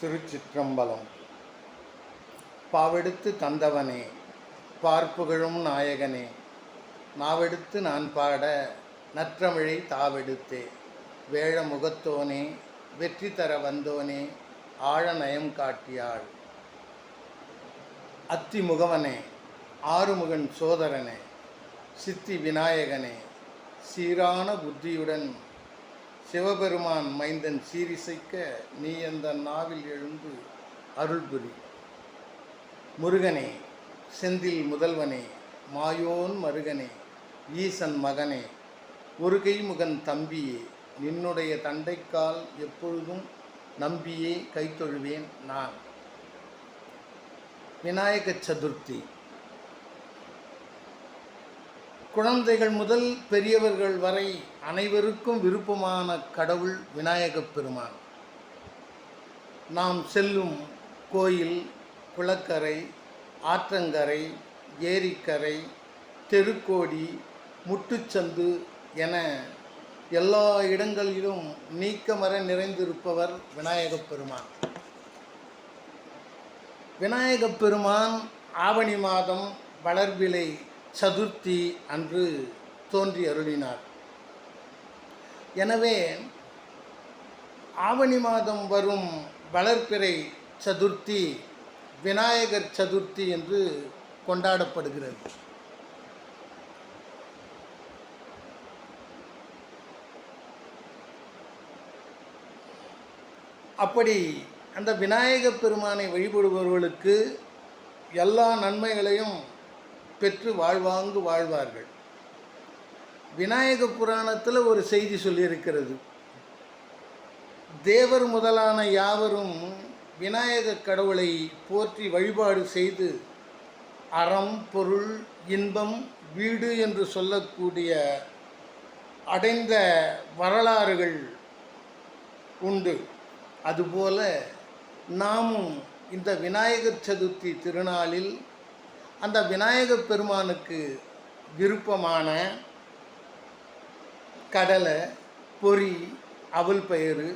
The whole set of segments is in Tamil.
திருச்சிற்றம்பலம். பாவெடுத்து தந்தவனே பார்ப்புகழும் நாயகனே நாவெடுத்து நான் பாட நற்றமிழை தாவெடுத்தே வேழ முகத்தோனே வெற்றி தர வந்தோனே ஆழ நயம் காட்டியாள். அத்தி முகவனே ஆறுமுகன் சோதரனே சித்தி விநாயகனே சீரான புத்தியுடன் சிவபெருமான் மைந்தன் சீரிசைக்க நீ அந்த நாவில் எழுந்து அருள் புரி முருகனே செந்தில் முதல்வனே மாயோன் மருகனே ஈசன் மகனே ஒருகை முகன் தம்பியே நின்னுடைய தண்டைக்கால் எப்பொழுதும் நம்பியே கைத்தொழுவேன் நான். விநாயக சதுர்த்தி குழந்தைகள் முதல் பெரியவர்கள் வரை அனைவருக்கும் விருப்பமான கடவுள் விநாயகப் பெருமான். நாம் செல்லும் கோயில் குளக்கரை ஆற்றங்கரை ஏரிக்கரை தெருக்கோடி முட்டுச்சந்து என எல்லா இடங்களிலும் நீக்கமர நிறைந்திருப்பவர் விநாயகப் பெருமான். விநாயகப் பெருமான் ஆவணி மாதம் வளர்பிலை சதுர்த்தி அன்று தோன்றி அருளினார். எனவே ஆவணி மாதம் வரும் வளர்ப்பிறை சதுர்த்தி விநாயகர் சதுர்த்தி என்று கொண்டாடப்படுகிறது. அப்படி அந்த விநாயகப் பெருமானை வழிபடுபவர்களுக்கு எல்லா நன்மைகளையும் பெற்று வாழ்வாங்கு வாழ்வார்கள். விநாயக புராணத்தில் ஒரு செய்தி சொல்லியிருக்கிறது. தேவர் முதலான யாவரும் விநாயக கடவுளை போற்றி வழிபாடு செய்து அறம் பொருள் இன்பம் வீடு என்று சொல்லக்கூடிய அடைந்த வரலாறுகள் உண்டு. அதுபோல நாமும் இந்த விநாயகர் சதுர்த்தி திருநாளில் அந்த விநாயகப் பெருமானுக்கு விருப்பமான கடலை பொரி அவல் பயிறு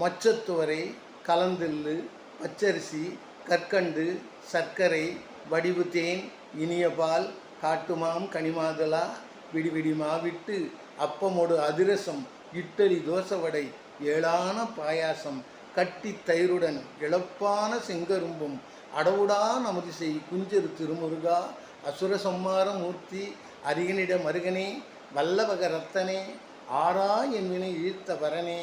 மொச்சத்துவரை கலந்தில்லு பச்சரிசி கற்கண்டு சர்க்கரை வடிவு தேன் இனிய பால் காட்டுமாம் கனிமாதலா விடிவிடி மாவிட்டு அப்பமோடு அதிரசம் இட்டலி தோசை வடை ஏழான பாயாசம் கட்டி தயிருடன் இழப்பான செங்கரும்பும் அடவுடா நமது செய் குஞ்சரு திருமுருகா அசுர சம்மார மூர்த்தி அரியனிட மருகனே வல்லவக ரத்தனே ஆரா என்பினை இழுத்த வரனே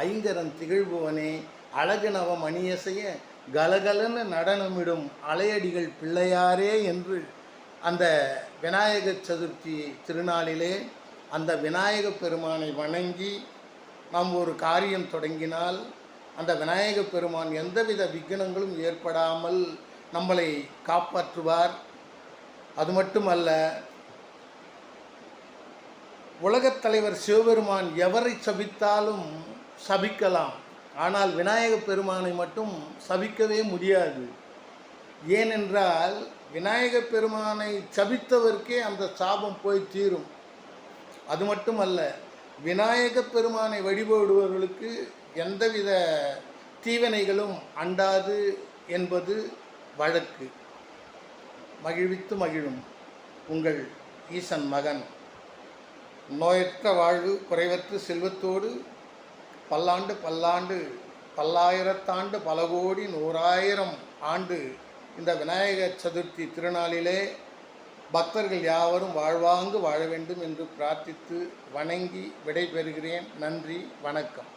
ஐங்கரன் திகழ்பவனே அழகு நவ மணியசைய கலகலன நடனமிடும் அலையடிகள் பிள்ளையாரே என்று அந்த விநாயக சதுர்த்தி திருநாளிலே அந்த விநாயகப் பெருமானை வணங்கி நாம் ஒரு காரியம் தொடங்கினால் அந்த விநாயக பெருமான் எந்தவித விக்னங்களும் ஏற்படாமல் நம்மளை காப்பாற்றுவார். அது மட்டுமல்ல உலகத் தலைவர் சிவபெருமான் எவரை சபித்தாலும் சபிக்கலாம். ஆனால் விநாயக பெருமானை மட்டும் சபிக்கவே முடியாது. ஏனென்றால் விநாயக பெருமானை சபித்தவர்க்கே அந்த சாபம் போய் தீரும். அது மட்டுமல்ல விநாயக பெருமானை வழிபடுபவர்களுக்கு எந்தவித தீவினைகளும் அண்டாது என்பது வழக்கு. மகிழ்வித்து மகிழும் உங்கள் ஈசன் மகன். நோயற்ற வாழ்வு குறைவற்று செல்வத்தோடு பல்லாண்டு பல்லாண்டு பல்லாயிரத்தாண்டு பல கோடி நூறாயிரம் ஆண்டு இந்த விநாயகர் சதுர்த்தி திருநாளிலே பக்தர்கள் யாவரும் வாழ்வாங்கு வாழ வேண்டும் என்று பிரார்த்தித்து வணங்கி விடைபெறுகிறேன். நன்றி வணக்கம்.